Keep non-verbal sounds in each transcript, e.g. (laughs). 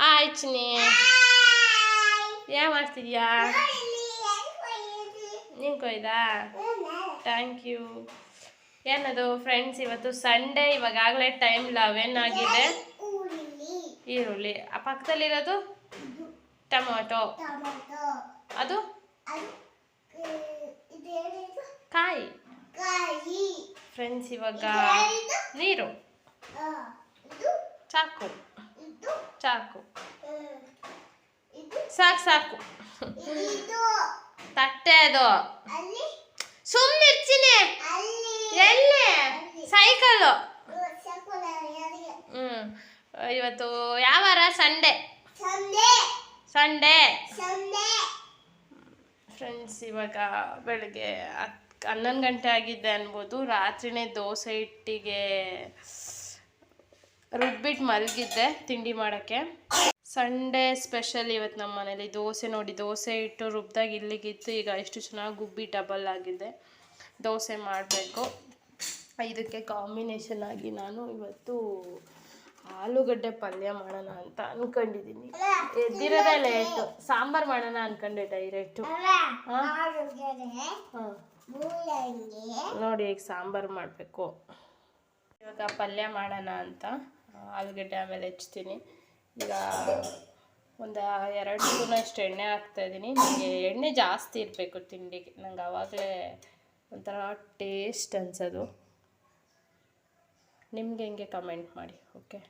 Hi Chini ಏನ್ ಮಾಡ್ತಿದ್ಯಾ? ನೀನ್ ಕೊಯ್ದಾ? ಥ್ಯಾಂಕ್ ಯು ಏನದು ಫ್ರೆಂಡ್ಸ್ ಇವತ್ತು ಸಂಡೇ ಇವಾಗಲೇ ಟೈಮ್ ಲೆವೆನ್ ಆಗಿದೆ. ಈರುಳ್ಳಿ. ಆ ಪಕ್ಕದಲ್ಲಿರೋದು ಟೊಮೊಟೊ. ಅದು? ಕಾಯಿ. ಫ್ರೆಂಡ್ಸ್ ಇವಾಗ ನೀರು. ಚಾಕು. ಚಾಕು ಸಾಕು ಸಾಕು. ತಟ್ಟೆ ಅದು. ಸುಮ್ಮನಿರ್ತೀನಿ ಎಲ್ಲಿ? ಸೈಕಲ್ಲು. ಹ್ಮ್. ಇವತ್ತು ಯಾವಾರ ಸಂಡೆ. ಸಂಡೇ. ಫ್ರೆಂಡ್ಸ್ ಇವಾಗ ಬೆಳಗ್ಗೆ ಹತ್ತು ಹನ್ನೊಂದು ಗಂಟೆ ಆಗಿದ್ದೆ ಅನ್ಬೋದು. ರಾತ್ರಿನೇ ದೋಸೆ ಹಿಟ್ಟಿಗೆ ರುಬ್ಬಿಟ್ಟು ಮಲಗಿದ್ದೆ ತಿಂಡಿ ಮಾಡೋಕ್ಕೆ. ಸಂಡೇ ಸ್ಪೆಷಲ್ ಇವತ್ತು ನಮ್ಮ ಮನೇಲಿ. ದೋಸೆ ನೋಡಿ, ದೋಸೆ ಇಟ್ಟು ರುಬ್ಬಿದಾಗ ಇಲ್ಲಿಗಿತ್ತು. ಈಗ ಎಷ್ಟು ಚೆನ್ನಾಗಿ ಗುಬ್ಬಿ ಡಬಲ್ ಆಗಿದೆ. ದೋಸೆ ಮಾಡಬೇಕು. ಇದಕ್ಕೆ ಕಾಂಬಿನೇಷನ್ ಆಗಿ ನಾನು ಇವತ್ತು ಆಲೂಗಡ್ಡೆ ಪಲ್ಯ ಮಾಡೋಣ ಅಂತ ಅನ್ಕೊಂಡಿದ್ದೀನಿ ಎದ್ದಿರೋದೇ ಲೇಟು. ಸಾಂಬಾರು ಮಾಡೋಣ ಅನ್ಕೊಂಡೆ ಡೈರೆಕ್ಟು. ನೋಡಿ, ಈಗ ಸಾಂಬಾರು ಮಾಡಬೇಕು. ಇವಾಗ ಪಲ್ಯ ಮಾಡೋಣ ಅಂತ. ಆಲೂಗಡ್ಡೆ ಆಮೇಲೆ ಹೆಚ್ತೀನಿ ಈಗ ಒಂದು ಎರಡು ಸ್ಪೂನ್ ಅಷ್ಟು ಎಣ್ಣೆ ಹಾಕ್ತಾಯಿದ್ದೀನಿ ನನಗೆ ಎಣ್ಣೆ ಜಾಸ್ತಿ ಇರಬೇಕು ತಿಂಡಿಗೆ. ನಂಗೆ ಆವಾಗಲೇ ಒಂಥರ ಟೇಸ್ಟ್ ಅನ್ಸೋದು. ನಿಮ್ಗೆ ಹೆಂಗೆ ಕಮೆಂಟ್ ಮಾಡಿ, ಓಕೆ?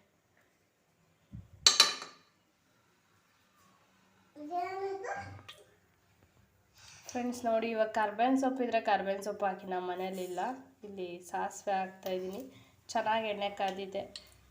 ಫ್ರೆಂಡ್ಸ್ ನೋಡಿ, ಇವಾಗ ಕರ್ಬೇವಿನ ಸೊಪ್ಪು ಇದ್ರೆ ಕರ್ಬೇವಿನ ಸೊಪ್ಪು ಹಾಕಿ ನಮ್ಮ ಮನೇಲಿಲ್ಲ ಇಲ್ಲಿ ಸಾಸಿವೆ ಹಾಕ್ತಾ ಇದ್ದೀನಿ. ಚೆನ್ನಾಗಿ ಎಣ್ಣೆ ಕಾದಿದೆ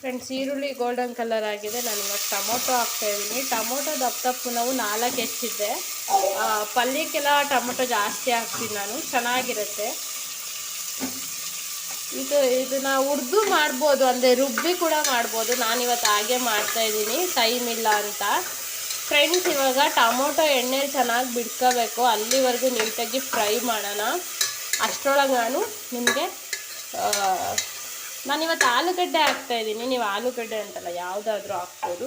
ಫ್ರೆಂಡ್ಸ್, ಈರುಳ್ಳಿ ಗೋಲ್ಡನ್ ಕಲರ್ ಆಗಿದೆ. ನಾನು ಇವಾಗ ಟೊಮೊಟೊ ಹಾಕ್ತಾ ಇದ್ದೀನಿ. ಟೊಮೊಟೊ ದಪ್ಪ ದಪ್ಪು ನಾವು ನಾಲ್ಕು ಹೆಚ್ಚಿದ್ದೆ. ಪಲ್ಯಕ್ಕೆಲ್ಲ ಟೊಮೊಟೊ ಜಾಸ್ತಿ ಹಾಕ್ತೀನಿ ನಾನು. ಚೆನ್ನಾಗಿರುತ್ತೆ. ಇದು, ಇದನ್ನ ಹುರಿದು ಮಾಡ್ಬೋದು. ಅಂದರೆ ರುಬ್ಬಿ ಕೂಡ ಮಾಡ್ಬೋದು. ನಾನಿವತ್ತು ಹಾಗೆ ಮಾಡ್ತಾ ಇದ್ದೀನಿ. ಟೈಮ್ ಇಲ್ಲ ಅಂತ. ಫ್ರೆಂಡ್ಸ್, ಇವಾಗ ಟೊಮೊಟೊ ಎಣ್ಣೆ ಚೆನ್ನಾಗಿ ಬಿಡ್ಕೋಬೇಕು. ಅಲ್ಲಿವರೆಗೂ ನೀಟಾಗಿ ಫ್ರೈ ಮಾಡೋಣ. ಅಷ್ಟರೊಳಗೆ ನಾನು ನಿಮಗೆ ನಾನಿವತ್ತು ಆಲೂಗಡ್ಡೆ ಹಾಕ್ತಾ ಇದ್ದೀನಿ. ನೀವು ಆಲೂಗಡ್ಡೆ ಅಂತಲ್ಲ, ಯಾವುದಾದ್ರೂ ಹಾಕ್ಬೋದು.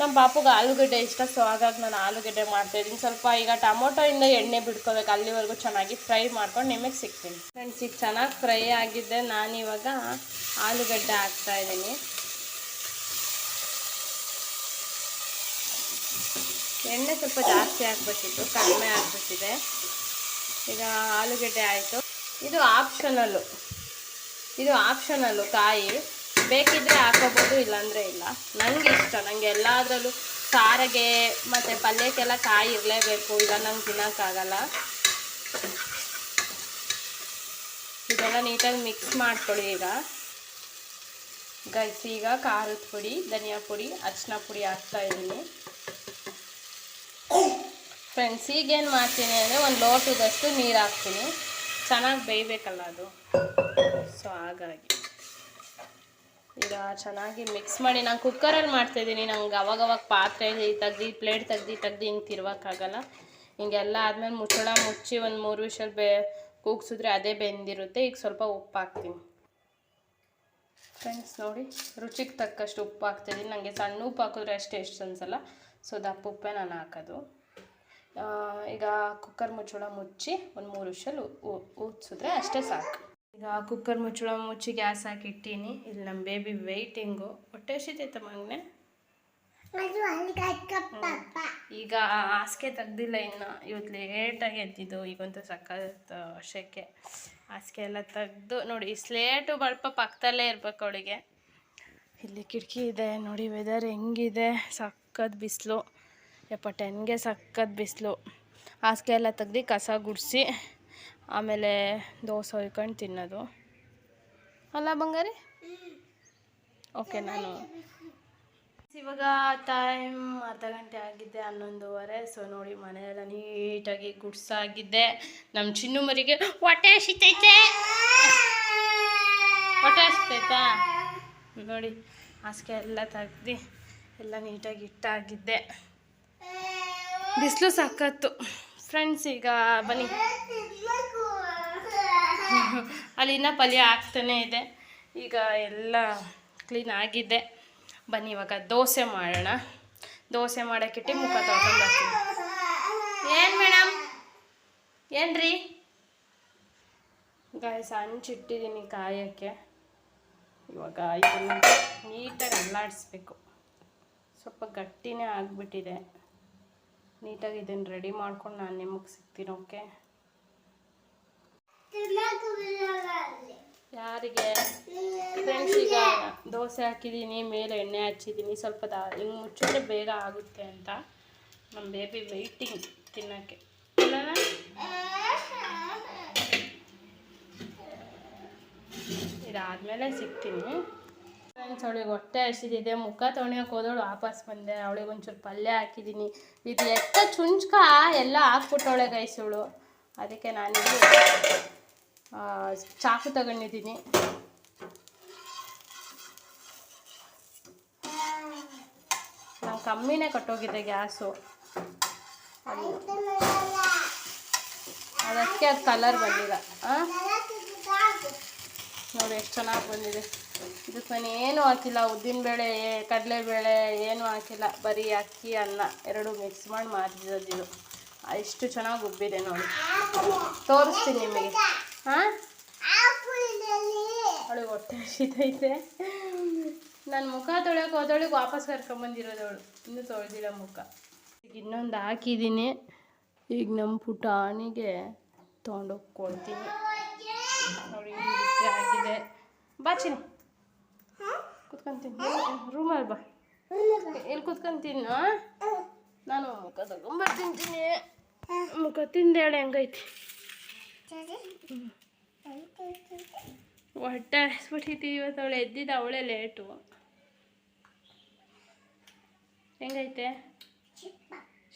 ನಮ್ಮ ಪಾಪುಗೆ ಆಲೂಗಡ್ಡೆ ಇಷ್ಟ ಸೊ ಹಾಗಾಗಿ ನಾನು ಆಲೂಗಡ್ಡೆ ಮಾಡ್ತಾಯಿದ್ದೀನಿ ಸ್ವಲ್ಪ ಈಗ ಟೊಮೊಟೊಯಿಂದ ಎಣ್ಣೆ ಬಿಡ್ಕೋಬೇಕು. ಅಲ್ಲಿವರೆಗೂ ಚೆನ್ನಾಗಿ ಫ್ರೈ ಮಾಡ್ಕೊಂಡು ನಿಮಗೆ ಸಿಗ್ತೀನಿ. ಫ್ರೆಂಡ್ಸ್ ಈಗ ಚೆನ್ನಾಗಿ ಫ್ರೈ ಆಗಿದ್ದೆ ನಾನಿವಾಗ ಆಲೂಗಡ್ಡೆ ಹಾಕ್ತಾ ಇದ್ದೀನಿ. ಎಣ್ಣೆ ಸ್ವಲ್ಪ ಜಾಸ್ತಿ ಹಾಕ್ಬೇಕಿತ್ತು, ಕಡಿಮೆ ಆಗ್ಬಿಟ್ಟಿದೆ. ಈಗ ಆಲೂಗಡ್ಡೆ ಆಯಿತು. ಇದು ಆಪ್ಷನಲ್ಲು ಇದು ಆಪ್ಷನಲ್ಲು ಕಾಯಿ ಬೇಕಿದ್ರೆ ಹಾಕೋಬೋದು, ಇಲ್ಲಾಂದರೆ ಇಲ್ಲ. ನನಗೆ ಇಷ್ಟ. ನನಗೆ ಎಲ್ಲದರಲ್ಲೂ ಸಾರಿಗೆ ಮತ್ತು ಪಲ್ಯಕ್ಕೆಲ್ಲ ಕಾಯಿ ಇರಲೇಬೇಕು. ಇಲ್ಲ ನಂಗೆ ತಿನ್ನೋಕ್ಕಾಗಲ್ಲ ಇದೆಲ್ಲ ನೀಟಾಗಿ ಮಿಕ್ಸ್ ಮಾಡ್ಕೊಳ್ಳಿ ಈಗ. ಗೈಸ್ ಈಗ ಖಾರದ ಪುಡಿ, ಧನಿಯಾ ಪುಡಿ ಅರಿಶಿನ ಪುಡಿ ಹಾಕ್ತಾ ಇದ್ದೀನಿ. ಫ್ರೆಂಡ್ಸ್ ಈಗೇನು ಮಾಡ್ತೀನಿ ಅಂದರೆ ಒಂದು ಲೋಟದಷ್ಟು ನೀರು ಹಾಕ್ತೀನಿ. ಚೆನ್ನಾಗಿ ಬೇಯಬೇಕಲ್ಲ ಅದು. ಸೊ ಹಾಗಾಗಿ. ಈಗ ಚೆನ್ನಾಗಿ ಮಿಕ್ಸ್ ಮಾಡಿ, ನಾನು ಕುಕ್ಕರಲ್ಲಿ ಮಾಡ್ತಾಯಿದ್ದೀನಿ ನಂಗೆ ಅವಾಗವಾಗ ಪಾತ್ರೆ ತೆಗ್ದು ಪ್ಲೇಟ್ ತೆಗ್ದು ತೆಗ್ದು ಹಿಂಗೆ ತಿರ್ವಕ್ಕಾಗಲ್ಲ ಹಿಂಗೆಲ್ಲ ಆದಮೇಲೆ ಮುಚ್ಚಳ ಮುಚ್ಚಿ ಒಂದು ಮೂರು ವಿಷಲ್ ಬೇ, ಕೂಗ್ಸಿದ್ರೆ ಅದೇ ಬೆಂದಿರುತ್ತೆ. ಈಗ ಸ್ವಲ್ಪ ಉಪ್ಪು ಹಾಕ್ತೀನಿ. ಫ್ರೆಂಡ್ಸ್ ನೋಡಿ, ರುಚಿಗೆ ತಕ್ಕಷ್ಟು ಉಪ್ಪು ಹಾಕ್ತಿದ್ದೀನಿ ನನಗೆ ಸಣ್ಣ ಉಪ್ಪು ಹಾಕಿದ್ರೆ ಅಷ್ಟೇ ಎಷ್ಟು ಅನ್ಸಲ್ಲ. ಸೊ ದಪ್ಪ ಉಪ್ಪೇ ನಾನು ಹಾಕೋದು. ಈಗ ಕುಕ್ಕರ್ ಮುಚ್ಚಳ ಮುಚ್ಚಿ ಒಂದು ಮೂರು ವಿಷಲ್ ಊದಿಸಿದ್ರೆ ಅಷ್ಟೇ ಸಾಕು. ಈಗ ಕುಕ್ಕರ್ ಮುಚ್ಚಳ ಮುಚ್ಚಿ ಗ್ಯಾಸ್ ಹಾಕಿಟ್ಟೀನಿ. ಇಲ್ಲಿ ನಮ್ಮ ಬೇಬಿ ವೆಯ್ಟಿಂಗು ಹೊಟ್ಟೆ ಎಷ್ಟಿದೆ ಮಗನೆ? ಈಗ ಹಾಸಿಗೆ ತೆಗ್ದಿಲ್ಲ ಇನ್ನು. ಇವತ್ತು ಲೇಟಾಗಿ ಎದ್ದಿದ್ದು ಈಗಂತೂ ಸಕ್ಕತ್ತು ವರ್ಷಕ್ಕೆ ಹಾಸಿಗೆ ಎಲ್ಲ ತೆಗ್ದು ನೋಡಿ ಸ್ಲೇಟು ಬಳಪ ಪಕ್ಕದಲ್ಲೇ ಇರ್ಬೇಕು ಅವಳಿಗೆ. ಇಲ್ಲಿ ಕಿಟಕಿ ಇದೆ ನೋಡಿ ವೆದರ್ ಹೆಂಗಿದೆ. ಸಖತ್ ಬಿಸಿಲು. ಯಪ್ಪ ಟೆನ್ಗೆ ಸಖತ್ ಬಿಸಿಲು. ಹಾಸಿಗೆ ಎಲ್ಲ ತೆಗ್ದು ಕಸ ಗುಡಿಸಿ. ಆಮೇಲೆ ದೋಸೆ ಹೊಯ್ಕೊಂಡು ತಿನ್ನೋದು. ಅಲ್ಲ ಬಂಗಾರಿ? ಓಕೆ ನಾನು ಇವಾಗ ಟೈಮ್ ಅರ್ಧ ಗಂಟೆ ಆಗಿದ್ದೆ ಹನ್ನೊಂದುವರೆ. ಸೊ ನೋಡಿ, ಮನೆಯೆಲ್ಲ ನೀಟಾಗಿ ಗುಡ್ಸಾಗಿದ್ದೆ ನಮ್ಮ ಚಿನ್ನು ಮರಿಗೆ ಹೊಟ್ಟೆ ಹಸಿತೈತೆ. ಹೊಟ್ಟೆ ಹಸಿತೈತಾ? ನೋಡಿ, ಹಾಸಿಗೆ ಎಲ್ಲ ತೆಗ್ದು ಎಲ್ಲ ನೀಟಾಗಿ ಇಟ್ಟಾಗಿದ್ದೆ ಬಿಸಿಲು ಸಾಕತ್ತು ಫ್ರೆಂಡ್ಸ್ ಈಗ ಬನ್ನಿ. ಅಲ್ಲಿ ಇನ್ನೂ ಪಲ್ಯ ಆಗ್ತಾನೇ ಇದೆ. ಈಗ ಎಲ್ಲ ಕ್ಲೀನ್ ಆಗಿದೆ. ಬನ್ನಿ, ಇವಾಗ ದೋಸೆ ಮಾಡೋಣ. ದೋಸೆ ಮಾಡೋಕ್ಕಿಟ್ಟು ಮುಖ ತೊಳ್ಕೊಂಡು ಬರ್ತೀನಿ. ಏನು ಮೇಡಮ್? ಏನ್ರಿ? ಗಾಯಸ್ ಹಂಚಿಟ್ಟಿದ್ದೀನಿ ಕಾಯೋಕ್ಕೆ. ಇವಾಗ ಇದನ್ನು ನೀಟಾಗಿ ಅಲ್ಲಾಡಿಸ್ಬೇಕು. ಸ್ವಲ್ಪ ಗಟ್ಟಿನೇ ಆಗಿಬಿಟ್ಟಿದೆ. ನೀಟಾಗಿ ಇದನ್ನು ರೆಡಿ ಮಾಡ್ಕೊಂಡು ನಾನು ನಿಮಗೆ ಸಿಗ್ತೀನಿ ಓಕೆ ಯಾರಿಗೆ? ಫ್ರೆಂಡ್ಸ್ ಈಗ ದೋಸೆ ಹಾಕಿದ್ದೀನಿ ಮೇಲೆ ಎಣ್ಣೆ ಹಚ್ಚಿದ್ದೀನಿ ಸ್ವಲ್ಪ ದಾ ಹಿಂಗೆ ಮುಚ್ಚಿದ್ರೆ ಬೇಗ ಆಗುತ್ತೆ ಅಂತ ನಮ್ಮ ಬೇಬಿ ವೆಯ್ಟಿಂಗ್ ತಿನ್ನೋಕ್ಕೆ. ಇದಾದಮೇಲೆ ಸಿಗ್ತೀನಿ. ಫ್ರೆಂಡ್ಸ್ ಅವಳಿಗೆ ಹೊಟ್ಟೆ ಹಸಿದಿದೆ ಮುಖ ತೊಳೆಯೋಕೆ ಹೋದವಳು ವಾಪಸ್ ಬಂದೆ. ಅವಳಿಗೆ ಒಂಚೂರು ಪಲ್ಯ ಹಾಕಿದ್ದೀನಿ ಇದು ಎತ್ತ ಚುಂಚ್ಕ ಎಲ್ಲ ಹಾಕ್ಬಿಟ್ಟವಳೆ ಗೈಸವಳು ಅದಕ್ಕೆ ನಾನು ಆ, ಚಾಕು ತಗೊಂಡಿದ್ದೀನಿ. ನಂಗೆ ಕಮ್ಮಿನೇ ಕಟ್ಟೋಗಿದೆ ಗ್ಯಾಸು. ಅದಕ್ಕೆ ಅದು ಕಲರ್ ಬಂದಿಲ್ಲ. ನೋಡಿ ಎಷ್ಟು ಚೆನ್ನಾಗಿ ಬಂದಿದೆ. ಇದಕ್ಕೆ ನಾನು ಏನೂ ಹಾಕಿಲ್ಲ. ಉದ್ದಿನಬೇಳೆ ಕಡಲೆಬೇಳೆ ಏನೂ ಹಾಕಿಲ್ಲ. ಬರೀ ಅಕ್ಕಿ, ಅನ್ನ ಎರಡು ಮಿಕ್ಸ್ ಮಾಡಿ ಮಾಡಿರೋದು ಇದು. ಎಷ್ಟು ಚೆನ್ನಾಗಿ ಉಬ್ಬಿದೆ ನೋಡಿ. ತೋರಿಸ್ತೀನಿ ನಿಮಗೆ. ಹಾಂ? ಅವಳಿಗೆ ಹೊಟ್ಟೆ ಹಸಿತೈತೆ. ನನ್ನ ಮುಖ ತೊಳೆಯೋಕೆ ಹೋದವಳಿಗೆ ವಾಪಸ್ ಕರ್ಕೊಂಬಂದಿರೋದು ಅವಳು ಇನ್ನೂ ತೊಳೆದಿಲ್ಲ ಮುಖ. ಈಗ ಇನ್ನೊಂದು ಹಾಕಿದ್ದೀನಿ ಈಗ ನಮ್ಮ ಪುಟಾಣಿಗೆ ತೊಗೊಂಡೋಗಿ ಕೊಡ್ತೀನಿ ನೋಡಿ ಈ ರೀತಿ ಆಗಿದೆ. ಬಾ ಚಿನಿ ಕುತ್ಕೊಂತೀನಿ. ರೂಮಲ್ಲಿ ಬಾ. ಎಲ್ಲಿ ಕುತ್ಕೊಂತೀನಿ? ನಾನು ಮುಖ ತಗೊಂಬರ್ತೀನಿ ಮುಖ ತಿಂದೇಳೆ ಹೆಂಗೈತಿ. ಹೊಟ್ಟೆ ಹಸ್ಬಿಟ್ಟಿತ್ತು ಇವತ್ತು ಅವಳು ಎದ್ದಿದ್ದ ಅವಳೇ ಲೇಟು. ಹೆಂಗೈತೆ?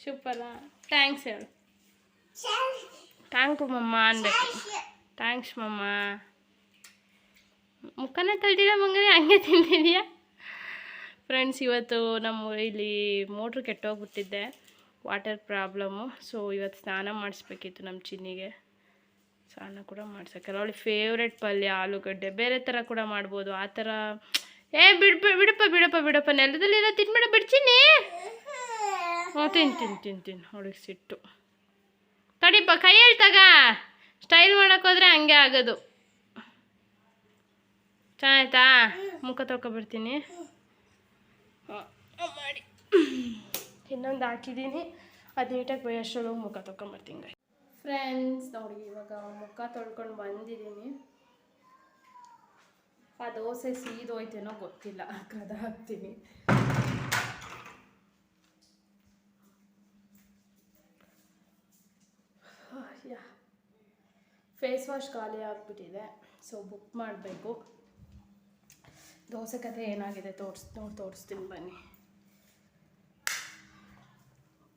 ಸೂಪರ. ಥ್ಯಾಂಕ್ಸ್ ಹೇಳು. ಯು ಮಮ್ಮ ಅನ್ಬೇಕು. ಥ್ಯಾಂಕ್ಸ್ ಮಮ್ಮ. ಮುಖನ ತಳ್ದಿಲ್ಲ ಮಂಗನೆ, ಹಂಗೆ ತಿಂದಿದ್ಯಾ? ಫ್ರೆಂಡ್ಸ್ ಇವತ್ತು ನಮ್ಮ ಇಲ್ಲಿ ಮೋಟ್ರ್ ಕೆಟ್ಟೋಗ್ಬಿಟ್ಟಿದ್ದೆ. ವಾಟರ್ ಪ್ರಾಬ್ಲಮ್ಮು ಸೊ ಇವತ್ತು ಸ್ನಾನ ಮಾಡಿಸ್ಬೇಕಿತ್ತು ನಮ್ಮ ಚಿನ್ನಿಗೆ. ಸ್ನಾನ ಕೂಡ ಮಾಡ್ಸೋಕ್ಕಲ್ಲ ಅವಳಿ ಫೇವ್ರೆಟ್ ಪಲ್ಯ, ಆಲೂಗಡ್ಡೆ, ಬೇರೆ ಥರ ಕೂಡ ಮಾಡ್ಬೋದು. ಆ ಥರ, ಏ, ಬಿಡ್ಪ, ಬಿಡಪ್ಪ ಬಿಡಪ್ಪ ಬಿಡಪ್ಪ, ನೆಲದಲ್ಲಿ ಎಲ್ಲ ತಿನ್ಬೇಡ ಬಿಡ್ತೀನಿ ಹ್ಞೂ ತಿನ್ ತಿನ್ ತಿನ್ ತಿನ್, ಅವಳಿಗೆ ಸಿಟ್ಟು. ತಡಿಪ್ಪ ಕೈಯಲ್ಲಿ ತಗ. ಸ್ಟೈಲ್ ಮಾಡೋಕ್ಕೋದ್ರೆ ಹಂಗೆ ಆಗೋದು. ಚೆನ್ನಾಯ್ತಾ? ಮುಖ ತೊಗೊಬರ್ತೀನಿ ಮಾಡಿ. ಇನ್ನೊಂದು ಹಾಕಿದ್ದೀನಿ. ಅದು ನೀಟಾಗಿ ಬೈಯೋಷ್ಟರೊಳಗೆ ಮುಖ ತೊಳ್ಕೊಂಬರ್ತೀನಿ ಫ್ರೆಂಡ್ಸ್ ನೋಡಿ, ಇವಾಗ ಮುಖ ತೊಳ್ಕೊಂಡು ಬಂದಿದ್ದೀನಿ. ಆ ದೋಸೆ ಸೀದೋಯ್ತೇನೋ ಗೊತ್ತಿಲ್ಲ, ಕದ ಹಾಕ್ತೀನಿ. ಫೇಸ್ ವಾಶ್ ಖಾಲಿ ಆಗಿಬಿಟ್ಟಿದೆ ಸೊ ಬುಕ್ ಮಾಡಬೇಕು. ದೋಸೆ ಕತೆ ಏನಾಗಿದೆ ತೋರಿಸ್, ನೋಡಿ, ತೋರಿಸ್ತೀನಿ ಬನ್ನಿ.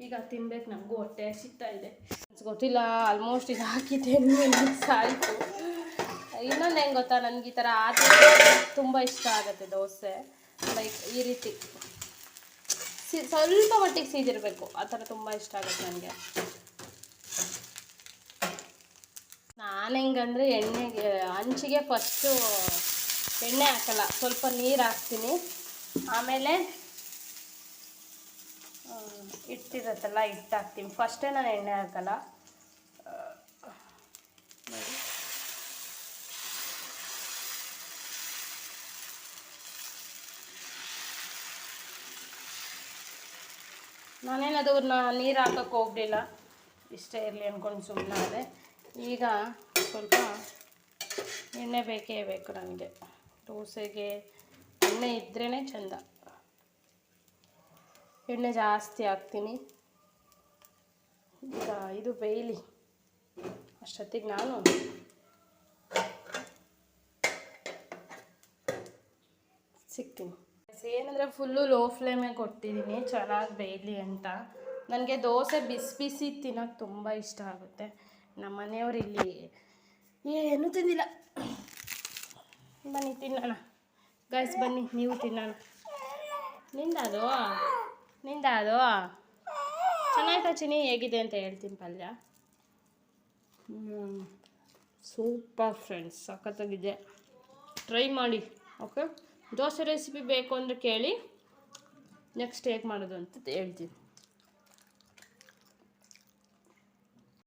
ಈಗ ತಿನ್ಬೇಕು, ನಮಗೂ ಹೊಟ್ಟೆ ಸಿಗ್ತಾ ಇದೆ. ಗೊತ್ತಿಲ್ಲ ಆಲ್ಮೋಸ್ಟ್ ಇದು ಹಾಕಿ ಟೆನ್ (laughs) ಮಿನಿಟ್ಸ್ ಆಯಿತು ಇನ್ನೊಂದು ಹೆಂಗೆ ಗೊತ್ತಾ, ನನಗೆ ಈ ಥರ ಆದರೆ ತುಂಬ ಇಷ್ಟ ಆಗುತ್ತೆ ದೋಸೆ. ಲೈಕ್ ಈ ರೀತಿ. ಸ್ವಲ್ಪ ಮಟ್ಟಿಗೆ ಸೀದಿರಬೇಕು. ಆ ಥರ ತುಂಬ ಇಷ್ಟ ಆಗುತ್ತೆ ನನಗೆ. ನಾನು ಹೆಂಗಂದರೆ ಎಣ್ಣೆಗೆ ಹಂಚಿಗೆ ಫಸ್ಟು ಎಣ್ಣೆ ಹಾಕಲ್ಲ, ಸ್ವಲ್ಪ ನೀರು ಹಾಕ್ತೀನಿ. ಆಮೇಲೆ ಇಟ್ಟಿರತ್ತಲ್ಲ ಹಿಟ್ಟು ಹಾಕ್ತೀನಿ. ಫಸ್ಟೇ ನಾನು ಎಣ್ಣೆ ಹಾಕಲ್ಲ ಆ, ನೋಡಿ ನಾನೇನದು ನೀರು ಹಾಕೋಕ್ಕೆ ಹೋಗಲಿಲ್ಲ. ಇಷ್ಟೇ ಇರಲಿ ಅಂದ್ಕೊಂಡು ಸುಮ್ಮನೆ ಅದೇ ಈಗ ಸ್ವಲ್ಪ ಎಣ್ಣೆ ಬೇಕೇ ಬೇಕು ನನಗೆ. ದೋಸೆಗೆ ಎಣ್ಣೆ ಇದ್ರೇ ಚೆಂದ. ಎಣ್ಣೆ ಜಾಸ್ತಿ ಹಾಕ್ತೀನಿ. ಈಗ ಇದು ಬೇಯಲಿ. ಅಷ್ಟೊತ್ತಿಗೆ ನಾನು ಸಿಗ್ತೀನಿ. ಏನಂದರೆ ಫುಲ್ಲು ಲೋ ಫ್ಲೇಮೇ ಕೊಟ್ಟಿದ್ದೀನಿ ಚೆನ್ನಾಗಿ ಬೇಯಲಿ ಅಂತ. ನನಗೆ ದೋಸೆ ಬಿಸಿ ಬಿಸಿ ತಿನ್ನೋಕ್ಕೆ ತುಂಬ ಇಷ್ಟ ಆಗುತ್ತೆ. ನಮ್ಮ ಮನೆಯವ್ರು ಇಲ್ಲಿ ಏನೂ ತಿಂದಿಲ್ಲ. ಬನ್ನಿ, ತಿನ್ನೋಣ. ಗೈಸ್ ಬನ್ನಿ, ನೀವು ತಿನ್ನೋಣ. ನಿಂದಾದು? ನಿಂದಾದು? ಚೆನ್ನಾಯ್ತಾ ಚಿನಿ ಹೇಗಿದೆ ಅಂತ ಹೇಳ್ತೀನಿ ಪಲ್ಯ. ಸೂಪರ್ ಫ್ರೆಂಡ್ಸ್, ಸಖತ್ತಾಗಿದೆ. ಟ್ರೈ ಮಾಡಿ ಓಕೆ ದೋಸೆ ರೆಸಿಪಿ ಬೇಕು ಅಂದರೆ ಕೇಳಿ. ನೆಕ್ಸ್ಟ್ ಹೇಗೆ ಮಾಡೋದು ಅಂತ ಹೇಳ್ತೀನಿ.